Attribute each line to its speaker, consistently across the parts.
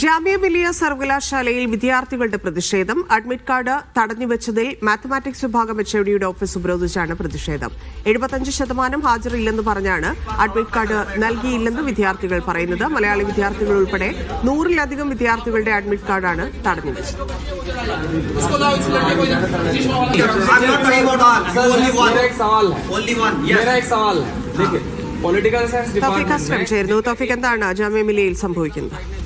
Speaker 1: ജാമ്യ മിലിയ സർവകലാശാലയിൽ വിദ്യാർത്ഥികളുടെ പ്രതിഷേധം. അഡ്മിറ്റ് കാർഡ് തടഞ്ഞുവെച്ചതിൽ മാത്തമാറ്റിക്സ് വിഭാഗം എച്ച് ഡിയുടെ ഓഫീസ് ഉപരോധിച്ചാണ് പ്രതിഷേധം. എഴുപത്തഞ്ച് ശതമാനം ഹാജറില്ലെന്ന് പറഞ്ഞാണ് അഡ്മിറ്റ് കാർഡ് നൽകിയില്ലെന്ന് വിദ്യാർത്ഥികൾ പറയുന്നത്. മലയാളി വിദ്യാർത്ഥികൾ ഉൾപ്പെടെ നൂറിലധികം വിദ്യാർത്ഥികളുടെ അഡ്മിറ്റ് കാർഡാണ് തടഞ്ഞുവെച്ചത്. ജാമ്യ
Speaker 2: മിലയിൽ talking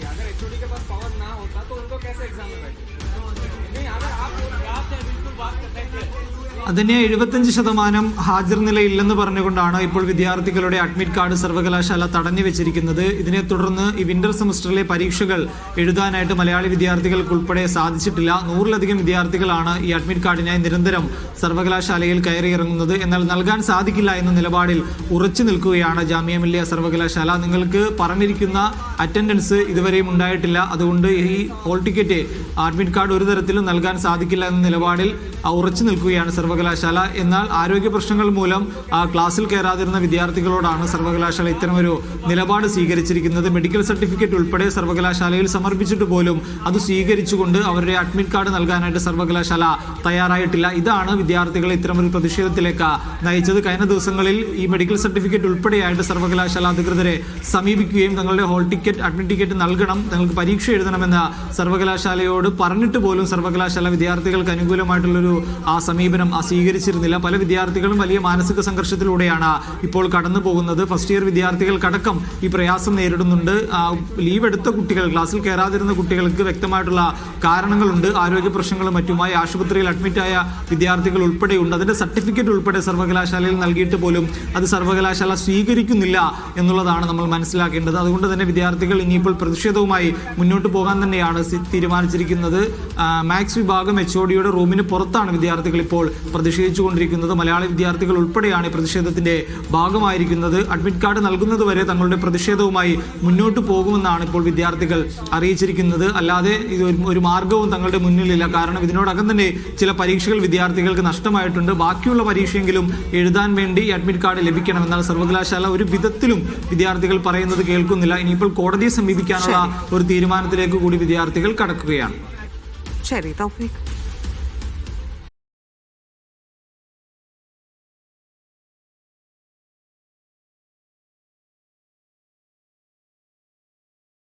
Speaker 2: बात करते हैं
Speaker 3: അതിന് എഴുപത്തഞ്ച് ശതമാനം ഹാജർ നില ഇല്ലെന്ന് പറഞ്ഞുകൊണ്ടാണ് ഇപ്പോൾ വിദ്യാർത്ഥികളുടെ അഡ്മിറ്റ് കാർഡ് സർവകലാശാല തടഞ്ഞു വെച്ചിരിക്കുന്നത്. ഇതിനെ തുടർന്ന് ഈ വിന്റർ സെമസ്റ്ററിലെ പരീക്ഷകൾ എഴുതാനായിട്ട് മലയാളി വിദ്യാർത്ഥികൾക്ക് ഉൾപ്പെടെ സാധിച്ചിട്ടില്ല. നൂറിലധികം വിദ്യാർത്ഥികളാണ് ഈ അഡ്മിറ്റ് കാർഡിനായി നിരന്തരം സർവകലാശാലയിൽ കയറിയിറങ്ങുന്നത് എന്നാൽ നൽകാൻ സാധിക്കില്ല എന്ന നിലപാടിൽ ഉറച്ചു നിൽക്കുകയാണ് ജാമ്യ മില്ലിയ സർവകലാശാല. നിങ്ങൾക്ക് പറഞ്ഞിരിക്കുന്ന അറ്റൻഡൻസ് ഇതുവരെയും ഉണ്ടായിട്ടില്ല. അതുകൊണ്ട് ഈ ഹോൾ ടിക്കറ്റ് അഡ്മിറ്റ് കാർഡ് ഒരു തരത്തിലും നൽകാൻ സാധിക്കില്ല എന്ന നിലപാടിൽ ഉറച്ചു നിൽക്കുകയാണ് സർവകലാശാല. എന്നാൽ ആരോഗ്യ പ്രശ്നങ്ങൾ മൂലം ആ, ക്ലാസ്സിൽ കയറാതിരുന്ന വിദ്യാർത്ഥികളോടാണ് സർവകലാശാല ഇത്തരമൊരു നിലപാട് സ്വീകരിച്ചിരിക്കുന്നത്. മെഡിക്കൽ സർട്ടിഫിക്കറ്റ് ഉൾപ്പെടെ സർവകലാശാലയിൽ സമർപ്പിച്ചിട്ട് പോലും അത് സ്വീകരിച്ചുകൊണ്ട് അവരുടെ അഡ്മിറ്റ് കാർഡ് നൽകാനായിട്ട് സർവകലാശാല തയ്യാറായിട്ടില്ല. ഇതാണ് വിദ്യാർത്ഥികളെ ഇത്തരമൊരു പ്രതിഷേധത്തിലേക്ക് നയിച്ചത്. കഴിഞ്ഞ ദിവസങ്ങളിൽ ഈ മെഡിക്കൽ സർട്ടിഫിക്കറ്റ് ഉൾപ്പെടെയായിട്ട് സർവകലാശാല അധികൃതരെ സമീപിക്കുകയും തങ്ങളുടെ ഹോൾ ടിക്കറ്റ് അഡ്മിറ്റ് ടിക്കറ്റ് നൽകണം തങ്ങൾക്ക് പരീക്ഷ എഴുതണമെന്ന് സർവകലാശാലയോട് പറഞ്ഞിട്ട് പോലും സർവകലാശാല വിദ്യാർത്ഥികൾക്ക് അനുകൂലമായിട്ടുള്ളൊരു ആ സമീപനം ആ സ്വീകരിച്ചിരുന്നില്ല. പല വിദ്യാർത്ഥികളും വലിയ മാനസിക സംഘർഷത്തിലൂടെയാണ് ഇപ്പോൾ കടന്നു പോകുന്നത്. ഫസ്റ്റ് ഇയർ വിദ്യാർത്ഥികൾക്കടക്കം ഈ പ്രയാസം നേരിടുന്നുണ്ട്. ലീവ് എടുത്ത കുട്ടികൾ ക്ലാസ്സിൽ കയറാതിരുന്ന കുട്ടികൾക്ക് വ്യക്തമായിട്ടുള്ള കാരണങ്ങളുണ്ട്. ആരോഗ്യ പ്രശ്നങ്ങളും മറ്റുമായി ആശുപത്രിയിൽ അഡ്മിറ്റായ വിദ്യാർത്ഥികൾ ഉൾപ്പെടെയുണ്ട്. അതിന്റെ സർട്ടിഫിക്കറ്റ് ഉൾപ്പെടെ സർവകലാശാലയിൽ നൽകിയിട്ട് പോലും അത് സർവകലാശാല സ്വീകരിക്കുന്നില്ല എന്നുള്ളതാണ് നമ്മൾ മനസ്സിലാക്കേണ്ടത്. അതുകൊണ്ട് തന്നെ വിദ്യാർത്ഥികൾ ഇനിയിപ്പോൾ പ്രതിഷേധവുമായി മുന്നോട്ട് പോകാൻ തന്നെയാണ് തീരുമാനിച്ചിരിക്കുന്നത്. മാത്സ് വിഭാഗം എച്ച് ഒ ഡിയുടെ റൂമിന് പുറത്താണ് വിദ്യാർത്ഥികൾ ഇപ്പോൾ പ്രതിഷേധിച്ചുകൊണ്ടിരിക്കുന്നത് മലയാള വിദ്യാർത്ഥികൾ ഉൾപ്പെടെയാണ് പ്രതിഷേധത്തിന്റെ ഭാഗമായിരിക്കുന്നത്. അഡ്മിറ്റ് കാർഡ് നൽകുന്നത് വരെ തങ്ങളുടെ പ്രതിഷേധവുമായി മുന്നോട്ട് പോകുമെന്നാണ് ഇപ്പോൾ വിദ്യാർത്ഥികൾ അറിയിച്ചിരിക്കുന്നത്. അല്ലാതെ ഇത് ഒരു- മാർഗവും തങ്ങളുടെ മുന്നിലില്ല. കാരണം ഇതിനോടകം തന്നെ ചില പരീക്ഷകൾ വിദ്യാർത്ഥികൾക്ക് നഷ്ടമായിട്ടുണ്ട്. ബാക്കിയുള്ള പരീക്ഷയെങ്കിലും എഴുതാൻ വേണ്ടി അഡ്മിറ്റ് കാർഡ് ലഭിക്കണം എന്നാൽ സർവകലാശാല ഒരു വിധത്തിലും വിദ്യാർത്ഥികൾ പറയുന്നത് കേൾക്കുന്നില്ല. ഇനിയിപ്പോൾ കോടതിയെ സമീപിക്കാനുള്ള ഒരു തീരുമാനത്തിലേക്ക് കൂടി വിദ്യാർത്ഥികൾ കടക്കുകയാണ്.
Speaker 1: ശരി തോഫിക്